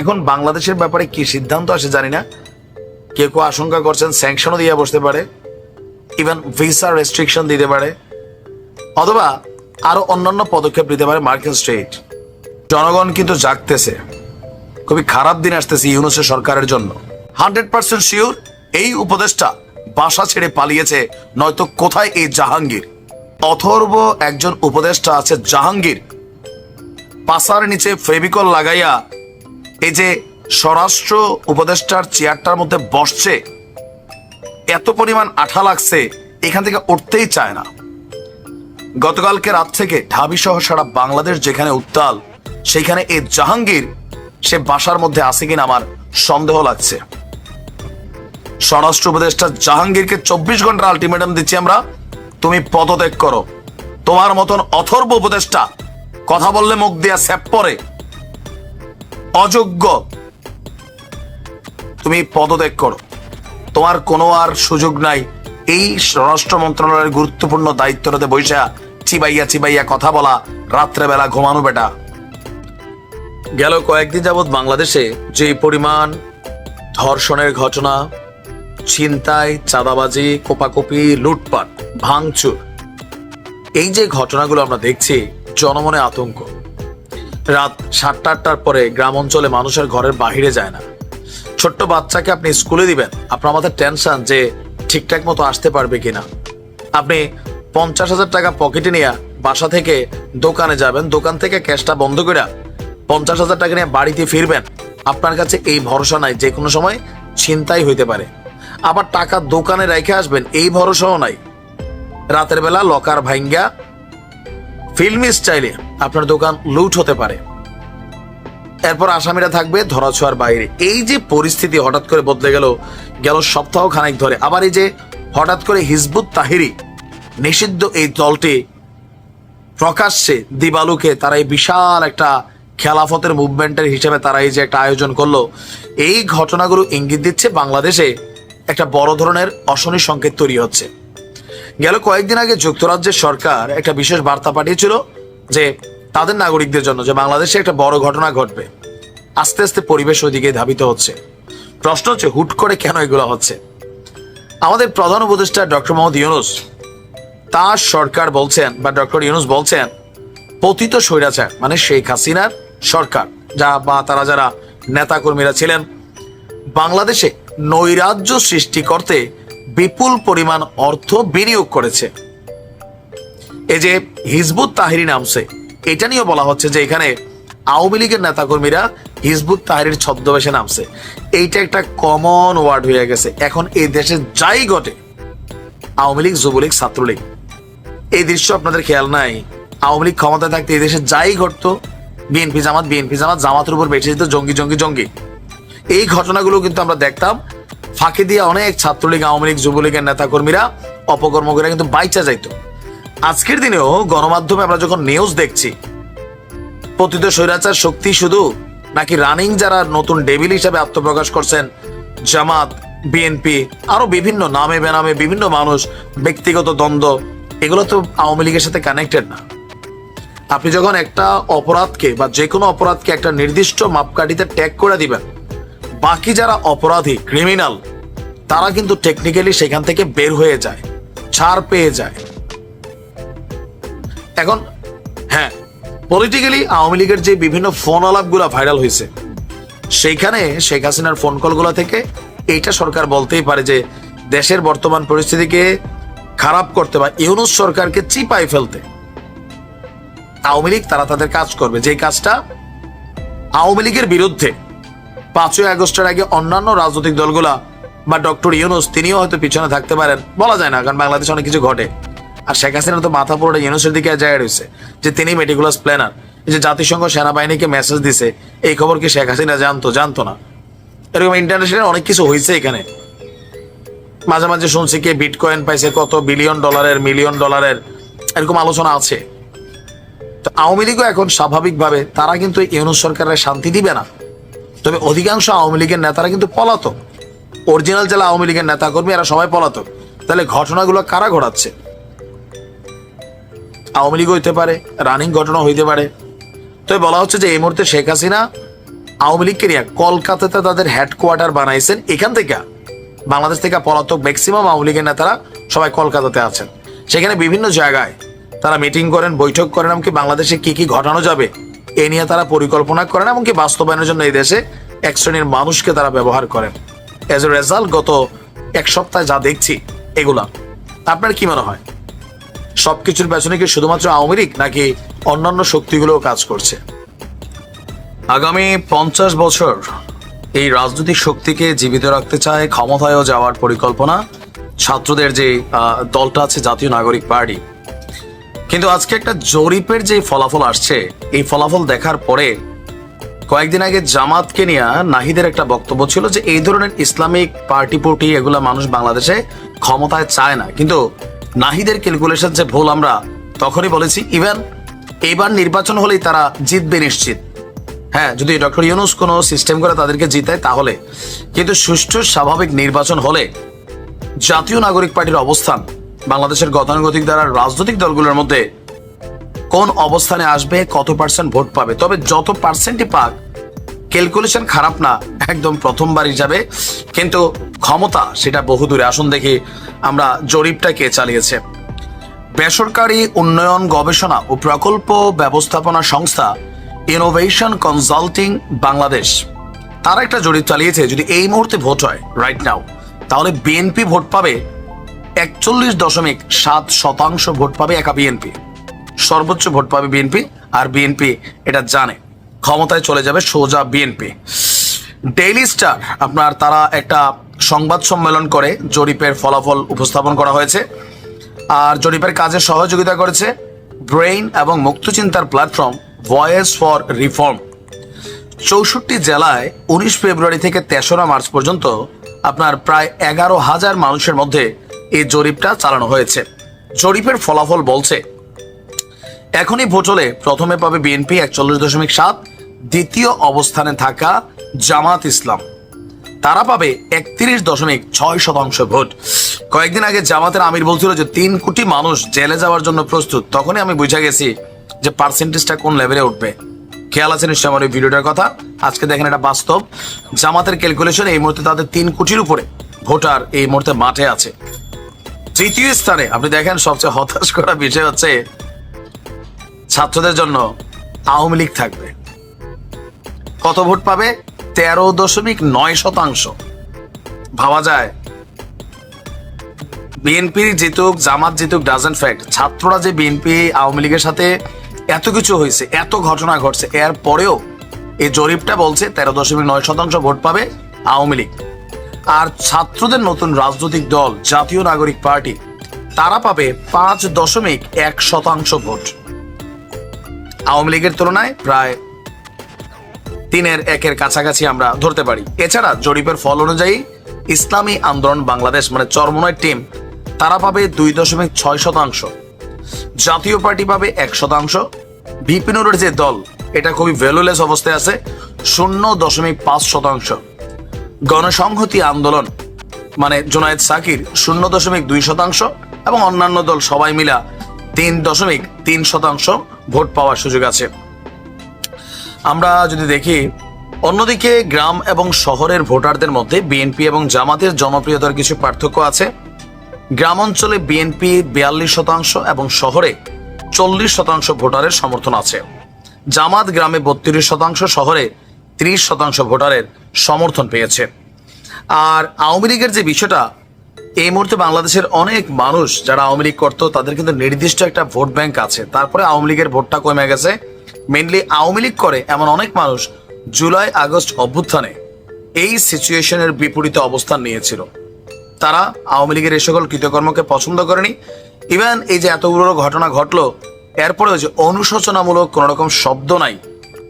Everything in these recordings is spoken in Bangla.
এখন বাংলাদেশের ব্যাপারে কি সিদ্ধান্ত আসে জানি না। কেউ কেউ আশঙ্কা করছেন স্যাংশনও দিয়ে বসতে পারে ইভেন ভিসা রেস্ট্রিকশন দিতে পারে, অথবা আরও অন্যান্য পদক্ষেপ নিতে পারে মার্কিন স্টেট। জনগণ কিন্তু জাগতেছে, খুবই খারাপ দিন আসতেছে ইউনুসের সরকারের জন্য। হান্ড্রেড পার্সেন্ট শিওর এই উপদেশটা বাসা ছেড়ে পালিয়েছে, নয়তো কোথায় এই জাহাঙ্গীর? অথর্ব একজন উপদেষ্টা আছে জাহাঙ্গীর, পাসার নিচে ফেভিকল লাগাইয়া এই যে স্বরাষ্ট্র উপদেষ্টার চেয়ারটার মধ্যে বসছে, এত পরিমাণ আঠা লাগছে, এখান থেকে উঠতেই চায় না। গতকালকে রাত থেকে ঢাবি সহ সারা বাংলাদেশ যেখানে উত্তাল, সেখানে এ জাহাঙ্গীর, সে বাসার মধ্যে আছে কিনা আমার সন্দেহ লাগছে। স্বরাষ্ট্র উপদেষ্টা জাহাঙ্গীরকে চব্বিশ ঘণ্টা আলটিমেটাম দিচ্ছি আমরা, তুমি পদত্যাগ করো। তোমার মতন অথর্ব উপদেষ্টা, কথা বললে মুখ দিয়া স্যাপ পরে। অযোগ্য। তুমি পদত্যাগ করো। তোমার কোনো আর সুযোগ নাই। এই স্বরাষ্ট্র মন্ত্রণালয়ের গুরুত্বপূর্ণ দায়িত্বটাতে বৈশা চিবাইয়া চিবাইয়া কথা বলা, রাত্রেবেলা ঘুমানো বেটা। গেল কয়েকদিন যাবৎ বাংলাদেশে যে পরিমাণ ধর্ষণের ঘটনা, ছিনতাই, চাঁদাবাজি, কোপাকুপি, লুটপাট, ভাঙচুর, এই যে ঘটনাগুলো আমরা দেখছি, জনমনে আতঙ্ক। রাত সাতটা আটটার পরে গ্রাম অঞ্চলে মানুষের ঘরের বাহিরে যায় না। ছোট্ট বাচ্চাকে আপনি স্কুলে দিবেন। আপনার মাথায় টেনশন যে ঠিকঠাক মতো আসতে পারবে কিনা। আপনি পঞ্চাশ হাজার টাকা পকেটে নিয়ে বাসা থেকে দোকানে যাবেন। দোকান থেকে ক্যাশটা বন্ধ করে পঞ্চাশ হাজার টাকা নিয়ে বাড়িতে ফিরবেন। আপনার কাছে এই ভরসা নাই। যে কোনো সময় ছিনতাই হইতে পারে। আবার টাকা দোকানে রেখে আসবেন, এই ভরসাও নাই। রাতের বেলা লকার ভাঙ্গা ফিল্মি চাইলে আপনার দোকান লুট হতে পারে। এরপর আসামিরা থাকবে ধরাছোঁয়ার বাইরে। এই যে পরিস্থিতি হঠাৎ করে বদলে গেল গেল সপ্তাহ খানেক ধরে। আবার এই যে হঠাৎ করে হিজবুত তাহিরি নিষিদ্ধ এই দলটি প্রকাশ্যে দিবালুকে তারা এই বিশাল একটা খেলাফতের মুভমেন্টের হিসেবে তারা এই যে একটা আয়োজন করল, এই ঘটনাগুলো ইঙ্গিত দিচ্ছে বাংলাদেশে একটা বড় ধরনের অশনি সংকেত তৈরি হচ্ছে। গেল কয়েকদিন আগে যুক্তরাজ্যের সরকার একটা বিশেষ বার্তা পাঠিয়েছিল যে তাদের নাগরিকদের জন্য যে বাংলাদেশে একটা বড় ঘটনা ঘটবে। আস্তে আস্তে পরিবেশ ওইদিকে ধাবিত হচ্ছে। প্রশ্ন হচ্ছে, হুট করে কেন এগুলো হচ্ছে? আমাদের প্রধান উপদেষ্টা ডক্টর মোহাম্মদ ইউনুস, তার সরকার বলছেন বা ডক্টর ইউনুস বলছেন, পতিত স্বৈরাচার মানে শেখ হাসিনার সরকার, যা বা তারা যারা নেতাকর্মীরা ছিলেন, বাংলাদেশে নৈরাজ্য সৃষ্টি করতে বিপুল পরিমাণ অর্থ বিনিয়োগ করেছে। এই যে হিজবুত তাহিরি নামছে এটা নিয়ে বলা হচ্ছে যে এখানে আওয়ামী লীগের নেতাকর্মীরা হিজবুত তাহিরির ছদ্মবেশে নামছে এইটা একটা কমন ওয়ার্ড হয়ে গেছে। এখন এই দেশে যাই ঘটে, আওয়ামী লীগ, যুবলীগ, ছাত্রলীগ, এই দৃশ্য আপনাদের খেয়াল নাই? আওয়ামী লীগ ক্ষমতায় থাকতে এই দেশে যাই ঘটতো? বিএনপি জামাত বিএনপি জামাত, জামাতের উপর বেঁচে যেত জঙ্গি জঙ্গি জঙ্গি। এই ঘটনাগুলো কিন্তু আমরা দেখতাম ফাঁকি দিয়ে অনেক ছাত্রলীগ, আওয়ামী লীগ, যুবলীগের নেতাকর্মীরা অপকর্ম করে কিন্তু বাইচা যাইত। আজকের দিনেও গণমাধ্যমে আমরা যখন নিউজ দেখছি, পতিত স্বৈরাচার শক্তি শুধু নাকি রানিং যারা নতুন ডেভিল হিসাবে আত্মপ্রকাশ করছেন, জামাত বিএনপি আরও বিভিন্ন নামে বেনামে বিভিন্ন মানুষ, ব্যক্তিগত দ্বন্দ্ব, এগুলো তো আওয়ামী লীগের সাথে কানেক্টেড না। আপনি যখন একটা অপরাধকে বা যে কোনো অপরাধকে একটা নির্দিষ্ট মাপকাঠিতে ট্যাগ করে দিবেন বাকি যারা অপরাধী ক্রিমিনাল তারা কিন্তু টেকনিক্যালি সেখান থেকে বের হয়ে যায়, ছাড় পেয়ে যায়। এখন হ্যাঁ পলিটিক্যালি আওয়ামী লীগের যে বিভিন্ন ফোন আলাপগুলো ভাইরাল হয়েছে, সেইখানে শেখ হাসিনার ফোন কলগুলো থেকে এইটা সরকার বলতেই পারে যে দেশের বর্তমান পরিস্থিতিকে খারাপ করতে বা ইউনুস সরকারকে চিপাই ফেলতে আওয়ামী লীগ তারা তাদের কাজ করবে। যে কাজটা আওয়ামী লীগের বিরুদ্ধে পাঁচই আগস্টের আগে অন্যান্য রাজনৈতিক দলগুলা বা ডক্টর ইউনুস, তিনিও হয়তো পিছনে থাকতে পারেন। বলা যায় না, কারণ বাংলাদেশে অনেক কিছু ঘটে। আর শেখ হাসিনা তো মাথা পুরোটা ইউনুসের দিকে যায় রয়েছে, যে তিনি মেটিকুলাস প্ল্যানার যে জাতিসংঘ সেনাবাহিনীকে মেসেজ দিছে, এই খবর কি শেখ হাসিনা জানতো? জানতো না। এরকম ইন্টারন্যাশনাল অনেক কিছু হয়েছে এখানে। মাঝে মাঝে শুনছি কে বিটকয়েন পাইছে, কত বিলিয়ন ডলারের মিলিয়ন ডলারের এরকম আলোচনা আছে। তো আওয়ামী লীগও এখন স্বাভাবিকভাবে, তারা কিন্তু ইউনুস সরকারের শান্তি দিবে না। তবে অধিকাংশ আওয়ামী লীগের নেতারা কিন্তু পলাতক। অরিজিনাল যারা আওয়ামী লীগের নেতা কর্মী এরা সবাই পলাতক। তাহলে ঘটনাগুলো কারা ঘটাচ্ছে? আওয়ামী লীগ হইতে পারে, রানিং ঘটনা হইতে পারে। তবে বলা হচ্ছে যে এই মুহূর্তে শেখ হাসিনা আওয়ামী লীগকে নিয়ে কলকাতাতে তাদের হেডকোয়ার্টার বানাইছেন। এখান থেকে বাংলাদেশ থেকে পলাতক ম্যাক্সিমাম আওয়ামী লীগের নেতারা সবাই কলকাতাতে আছেন। সেখানে বিভিন্ন জায়গায় তারা মিটিং করেন, বৈঠক করেন। এমনকি বাংলাদেশে কি কি ঘটানো যাবে এ নিয়ে তারা পরিকল্পনা করেন এমনকি বাস্তবায়নের জন্য এই দেশে এক শ্রেণির মানুষকে তারা ব্যবহার করেন। এজ এ রেজাল্ট গত এক সপ্তাহে যা দেখছি, এগুলা। আপনার কি মনে হয়? সবকিছুর পেছনে কি শুধুমাত্র আওয়ামী লীগ, নাকি অন্যান্য শক্তিগুলোও কাজ করছে? আগামী পঞ্চাশ বছর এই রাজনৈতিক শক্তিকে জীবিত রাখতে চায় ক্ষমতায়ও যাওয়ার পরিকল্পনা। ছাত্রদের যে দলটা আছে, জাতীয় নাগরিক পার্টি কিন্তু আজকে একটা জরিপের যে ফলাফল আসছে, এই ফলাফল দেখার পরে কয়েকদিন আগে জামাতকে নিয়ে নাহিদের একটা বক্তব্য ছিল যে এই ধরনের ইসলামিক পার্টি পুর্টি এগুলা মানুষ বাংলাদেশে ক্ষমতায় চায় না। কিন্তু নাহিদের ক্যালকুলেশন যে ভুল আমরা তখনই বলেছি ইভেন এবার নির্বাচন হলেই তারা জিতবে নিশ্চিত। হ্যাঁ যদি ডক্টর ইউনুস কোনো সিস্টেম করে তাদেরকে জিতায় তাহলে। কিন্তু সুষ্ঠু স্বাভাবিক নির্বাচন হলে জাতীয় নাগরিক পার্টির অবস্থান বাংলাদেশের গতানুগতিক দ্বারা রাজনৈতিক দলগুলোর মধ্যে কোন অবস্থানে আসবে, কত পার্সেন্ট ভোট পাবে? তবে যত পার্সেন্টই পাক ক্যালকুলেশন খারাপ না, একদম প্রথমবার হিসাবে কিন্তু ক্ষমতা, সেটা বহুদূরে আসুন দেখি আমরা জরিপটা কে চালিয়েছে। বেসরকারি উন্নয়ন গবেষণা ও প্রকল্প ব্যবস্থাপনা সংস্থা ইনোভেশন কনসাল্টিং বাংলাদেশ তারা একটা জরিপ চালিয়েছে। যদি এই মুহূর্তে ভোট হয় রাইট নাও তাহলে বিএনপি ভোট পাবে একচল্লিশ দশমিক সাত শতাংশ ভোট পাবে একা বিএনপি। সর্বোচ্চ ভোট পাবে বিএনপি, আর বিএনপি এটা জানে। ক্ষমতায় চলে যাবে সোজা বিএনপি। ডেইলি স্টার আপনার তারা একটা সংবাদ সম্মেলন করে, জরিপের ফলাফল উপস্থাপন করা হয়েছে। আর জরিপের কাজে সহযোগিতা করেছে ব্রেইন এবং মুক্তচিন্তার প্ল্যাটফর্ম ভয়েস ফর রিফর্ম চৌষট্টি জেলায় উনিশ ফেব্রুয়ারি থেকে তেসরা মার্চ পর্যন্ত আপনার প্রায় এগারো হাজার মানুষের মধ্যে এই জরিপটা চালানো হয়েছে। জরিপের ফলাফল বলছে, এখনই ভোট হলে প্রথমে পাবে বিএনপি একচল্লিশ দশমিক সাত, দ্বিতীয় অবস্থানে থাকা জামাত ইসলাম। তারা পাবে একত্রিশ দশমিক ছয় শতাংশ ভোট। কয়েকদিন আগে জামাতের আমির বলছিল যে, তিন কোটি মানুষ জেলে যাওয়ার জন্য প্রস্তুত। তখনই আমি বুঝে গেছি যে পার্সেন্টেজটা কোন লেভেলে উঠবে। খেয়াল আছে নিশ্চয় আমার এই ভিডিওটার কথা? আজকে দেখেন এটা বাস্তব। জামাতের ক্যালকুলেশন এই মুহূর্তে তাদের তিন কোটির উপরে ভোটার এই মুহূর্তে মাঠে আছে। তৃতীয় স্থানে আপনি দেখেন সবচেয়ে হতাশ করা বিষয় হচ্ছে ছাত্রদের জন্য আওয়ামী লীগ থাকবে। কত ভোট পাবে? তেরো দশমিক নয় শতাংশ। ভাবা যায় বিএনপি জিতুক, জামাত জিতুক ডাজেন্ট ফ্যাক্ট ছাত্ররা যে বিএনপি আওয়ামী লীগের সাথে এত কিছু হয়েছে, এত ঘটনা ঘটছে, এর পরেও এই জরিপটা বলছে তেরো দশমিক নয় শতাংশ ভোট পাবে আওয়ামী লীগ। আর ছাত্রদের নতুন রাজনৈতিক দল, জাতীয় নাগরিক পার্টি। তারা পাবে পাঁচ দশমিক এক শতাংশ ভোট। আওয়ামী লীগের তুলনায় প্রায় তিনের একের কাছাকাছি আমরা ধরতে পারি। এছাড়া জরিপের ফল অনুযায়ী ইসলামী আন্দোলন বাংলাদেশ মানে চরমনয় টিম, তারা পাবে দুই দশমিক ছয় শতাংশ। জাতীয় পার্টি পাবে এক শতাংশ। বিপিনুরের যে দল, এটা খুবই ভ্যালুলেস অবস্থায় আছে, শূন্য দশমিক পাঁচ শতাংশ। গণসংহতি আন্দোলন মানে জোনায়েদ সাকির শূন্য দশমিক দুই শতাংশ এবং অন্যান্য দল সবাই মিলা তিন দশমিক তিন শতাংশ ভোট পাওয়ার সুযোগ আছে। আমরা যদি দেখি, অন্যদিকে গ্রাম এবং শহরের ভোটারদের মধ্যে বিএনপি এবং জামাতের জনপ্রিয়তার কিছু পার্থক্য আছে। গ্রাম অঞ্চলে বিএনপি বিয়াল্লিশ শতাংশ এবং শহরে চল্লিশ শতাংশ ভোটারের সমর্থন আছে। জামাত গ্রামে বত্রিশ শতাংশ, শহরে ত্রিশ শতাংশ ভোটারের সমর্থন পেয়েছে। আর আওয়ামী লীগের যে বিষয়টা, এই মুহূর্তে বাংলাদেশের অনেক মানুষ যারা আওয়ামী লীগ করতো, তাদের কিন্তু নির্দিষ্ট একটা ভোট ব্যাংক আছে। তারপরে আওয়ামী লীগের ভোটটা কমে গেছে। মেনলি আওয়ামী লীগ করে এমন অনেক মানুষ জুলাই, আগস্ট অভ্যুত্থানে এই সিচুয়েশনের বিপরীতে অবস্থান নিয়েছিল। তারা আওয়ামী লীগের এই সকল কৃতকর্মকে পছন্দ করেনি। ইভেন এই যে এতগুলো ঘটনা ঘটলো, এরপরেও যে অনুশোচনামূলক কোনো রকম শব্দ নাই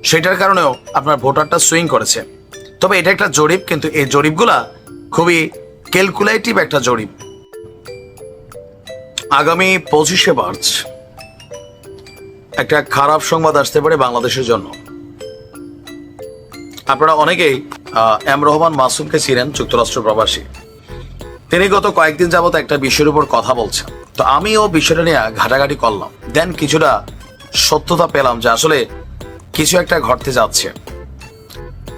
সেটার কারণেও আপনার ভোটারটা সুইং করেছে। তবে এটা একটা জরিপ, কিন্তু এই জরিপগুলা খুবই ক্যালকুলেটিভ একটা জরিপ। আগামী পঁচিশে মার্চ, একটা খারাপ সংবাদ আসতে পারে বাংলাদেশের জন্য। আপনারা অনেকেই এম রহমান মাসুমকে ছিলেন যুক্তরাষ্ট্র প্রবাসী। তিনি গত কয়েকদিন যাবত একটা বিষয়ের উপর কথা বলছেন। তো আমিও বিষয়টা নিয়ে ঘাটাঘাটি করলাম। দেন কিছুটা সত্যতা পেলাম যে আসলে কিছু একটা ঘটতে যাচ্ছে।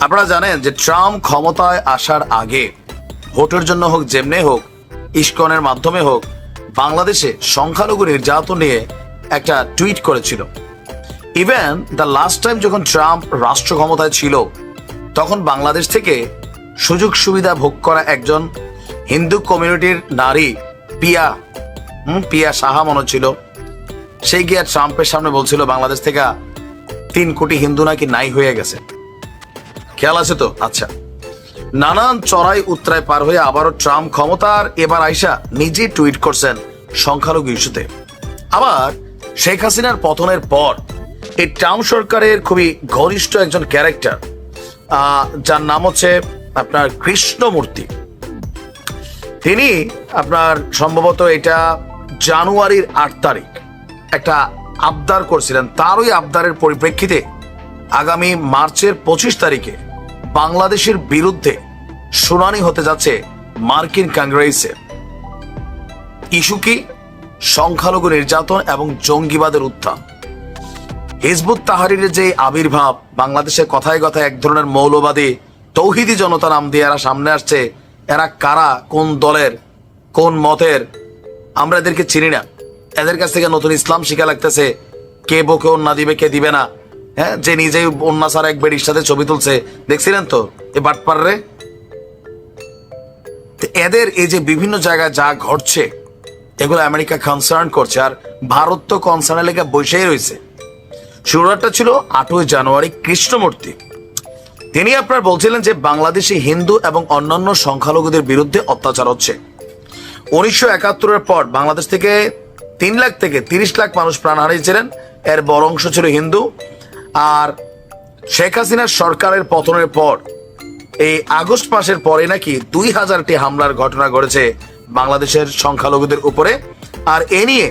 আপনারা জানেন যে ট্রাম্প ক্ষমতায় আসার আগে, ভোটের জন্য হোক, যেমনে হোক, ইস্কনের মাধ্যমে হোক, বাংলাদেশে সংখ্যালঘু নির্যাতন নিয়ে একটা টুইট করেছিল। ইভেন দ্য লাস্ট টাইম যখন ট্রাম্প রাষ্ট্র ক্ষমতায় ছিল, তখন বাংলাদেশ থেকে সুযোগ সুবিধা ভোগ করা একজন হিন্দু কমিউনিটির নারী পিয়া, হুম, পিয়া সাহা মনে ছিল সেই গিয়া ট্রাম্পের সামনে বলছিল, বাংলাদেশ থেকে তিন কোটি হিন্দু নাকি নাই হয়ে গেছে। খেয়াল আছে তো? আচ্ছা। নানান চড়াই উত্তরায় পার হয়ে আবারও ট্রাম্প ক্ষমতার এবার আইসা নিজে টুইট করছেন সংখ্যালঘু ইস্যুতে। আবার শেখ হাসিনার পতনের পর এই ট্রাম্প সরকারের খুবই ঘনিষ্ঠ একজন ক্যারেক্টার যার নাম হচ্ছে আপনার কৃষ্ণমূর্তি। তিনি আপনার সম্ভবত এটা জানুয়ারির আট তারিখ, একটা আবদার করছিলেন তার ওই আবদারের পরিপ্রেক্ষিতে আগামী মার্চের পঁচিশ তারিখে বাংলাদেশের বিরুদ্ধে শুনানি হতে যাচ্ছে মার্কিন কংগ্রেসের ইস্যু কি? সংখ্যালঘু নির্যাতন এবং জঙ্গিবাদের উত্থান। হিজবুত তাহারির যে আবির্ভাব বাংলাদেশে কথায় কথায় এক ধরনের মৌলবাদী, তৌহিদি জনতা নাম দিয়ে এরা সামনে আসছে, এরা কারা, কোন দলের, কোন মতের, আমরা এদেরকে চিনি না। এদের কাছ থেকে নতুন ইসলাম শিখা লাগতেছে। কে বকে অন্যা দিবে, কে দিবে না। হ্যাঁ যে নিজেই অন্যা সারা এক বেডির সাথে ছবি তুলছে। দেখছিলেন তো? এ তো এদের এই যে বিভিন্ন জায়গায় যা ঘটছে, এগুলো আমেরিকা কনসার্ন করছে। আর ভারত তো কনসার্নের লেগে বসেই রয়েছে। শুরুটা ছিল আটই জানুয়ারি কৃষ্ণমূর্তি। তিনি আপনার বলছিলেন যে বাংলাদেশি হিন্দু এবং অন্যান্য সংখ্যালঘুদের বিরুদ্ধে অত্যাচার হচ্ছে। উনিশশো একাত্তরের পর বাংলাদেশ থেকে তিন লাখ থেকে তিরিশ লাখ মানুষ প্রাণ হারিয়েছিলেন। এর বড় অংশ ছিল হিন্দু। আর শেখ হাসিনার সরকারের পতনের পর, এই আগস্ট মাসের পরে নাকি দুই হাজারটি হামলার ঘটনা ঘটেছে বাংলাদেশের সংখ্যালঘুদের উপরে। আর এ নিয়ে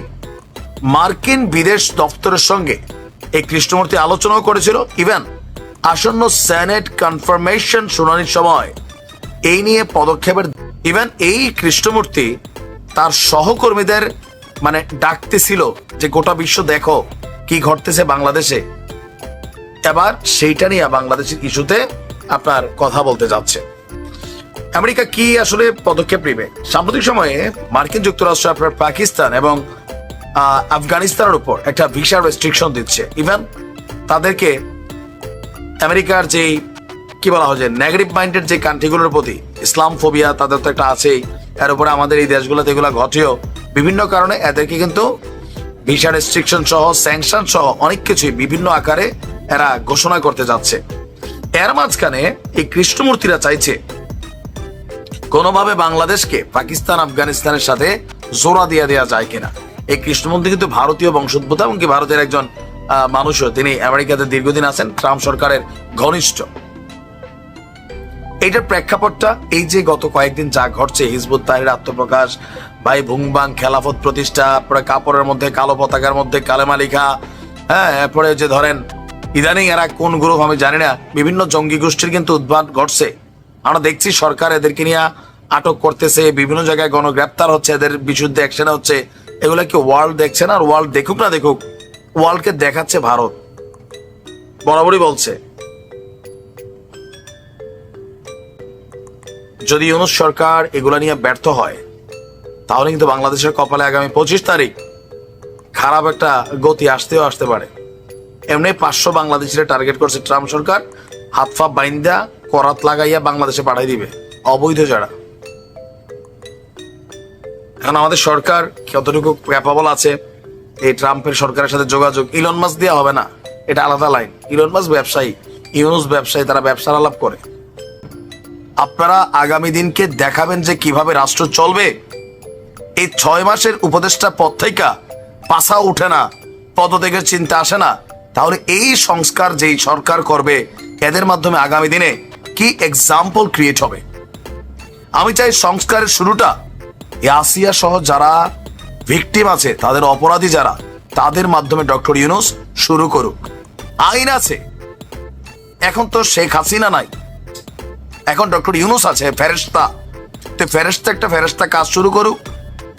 মার্কিন বিদেশ দপ্তরের সঙ্গে এই কৃষ্ণমূর্তি আলোচনাও করেছিল। ইভেন, আসন্ন সেনেট কনফার্মেশন শুনানির সময় এই নিয়ে পদক্ষেপের ইভেন এই কৃষ্ণমূর্তি তার সহকর্মীদের মানে ডাকতেছিল যে গোটা বিশ্ব দেখো কি ঘটতেছে বাংলাদেশে। এবার সেইটা নিয়ে বাংলাদেশের ইস্যুতে আপনার কথা বলতে যাচ্ছে। আমেরিকা কি আসলে পদক্ষেপ নেবে? সাম্প্রতিক সময়ে মার্কিন যুক্তরাষ্ট্র, আপনার পাকিস্তান এবং আফগানিস্তানের উপর একটা ভিসা রেস্ট্রিকশন দিচ্ছে। ইভেন তাদেরকে আমেরিকার যে কি বলা হয় যে নেগেটিভ মাইন্ডেড যে কান্ট্রিগুলোর প্রতি ইসলাম ফোবিয়া তাদের তো একটা আছেই। এর উপরে আমাদের এই দেশগুলোতে এগুলো ঘটেও। বিভিন্ন কারণে এদেরকে কিন্তু ভিসা রেস্ট্রিকশন সহ স্যাংশন সহ অনেক কিছুই বিভিন্ন আকারে এরা ঘোষণা করতে যাচ্ছে। এর মাঝখানে এই কৃষ্ণমূর্তিরা চাইছে কোনোভাবে বাংলাদেশকে পাকিস্তান, আফগানিস্তানের সাথে জোড়া দিয়ে দেওয়া যায় কিনা। এই কৃষ্ণমূর্তি কিন্তু ভারতীয় বংশোদ্ভূত এবং কি ভারতের একজন মানুষও তিনি আমেরিকাতে দীর্ঘদিন আছেন, ট্রাম্প সরকারের ঘনিষ্ঠ। এইটার প্রেক্ষাপটটা এই যে গত কয়েকদিন যা ঘটছে, হিজবুত তাহির, আত্মপ্রকাশ ভাই ভুংবাং খেলাফত প্রতিষ্ঠা, তারপরে কাপড়ের মধ্যে, কালো পতাকার মধ্যে, কালেমা লেখা হ্যাঁ এরপরে যে ধরেন, ইদানিং এরা কোন গ্রুপ আমি জানি না, বিভিন্ন জঙ্গি গোষ্ঠীর কিন্তু উদ্ভাট ঘটছে। আমরা দেখছি সরকার এদেরকে নিয়ে আটক করতেছে, বিভিন্ন জায়গায় গণগ্রেপ্তার হচ্ছে, এদের বিশুদ্ধ অ্যাকশন হচ্ছে। এগুলো কি ওয়ার্ল্ড দেখছে না, আর ওয়ার্ল্ড দেখুক না দেখুক ওয়ার্ল্ডকে দেখাচ্ছে ভারত। বরাবরই বলছে। যদি ইউনুস সরকার এগুলা নিয়ে ব্যর্থ হয় তাহলে কিন্তু বাংলাদেশের কপালে আগামী পঁচিশ তারিখ খারাপ একটা গতি আসতেও আসতে পারে। এমনি পাঁচশো বাংলাদেশের টার্গেট করছে ট্রাম্প সরকার, হাত ফা বাইন্দা, করাত লাগাইয়া বাংলাদেশে পাঠাই দিবে, অবৈধ যারা। এখন আমাদের সরকার কতটুকু ক্যাপাবল আছে, এই ট্রাম্পের সরকারের সাথে যোগাযোগ ইলন মাস দেওয়া হবে না, এটা আলাদা লাইন ইলন মাস ব্যবসায়ী ইউনুস ব্যবসায়ী, তারা ব্যবসার আলাপ করে। আপনারা আগামী দিনকে দেখাবেন যে কীভাবে রাষ্ট্র চলবে এই ছয় মাসের উপদেষ্টা পদ থেকে পাশা উঠে না পদ থেকে চিন্তা আসে না। তাহলে এই সংস্কার যেই সরকার করবে, এদের মাধ্যমে আগামী দিনে কি এক্সাম্পল ক্রিয়েট হবে? আমি চাই সংস্কারের শুরুটা আসিয়া সহ যারা ভিকটিম আছে, তাদের অপরাধী যারা, তাদের মাধ্যমে ডক্টর ইউনুস শুরু করুক। আইন আছে। এখন তো শেখ হাসিনা নাই। এখন ডক্টর ইউনুস আছে ফেরেস্তা তো ফেরেস্তা একটা ফেরেস্তা কাজ শুরু করুক।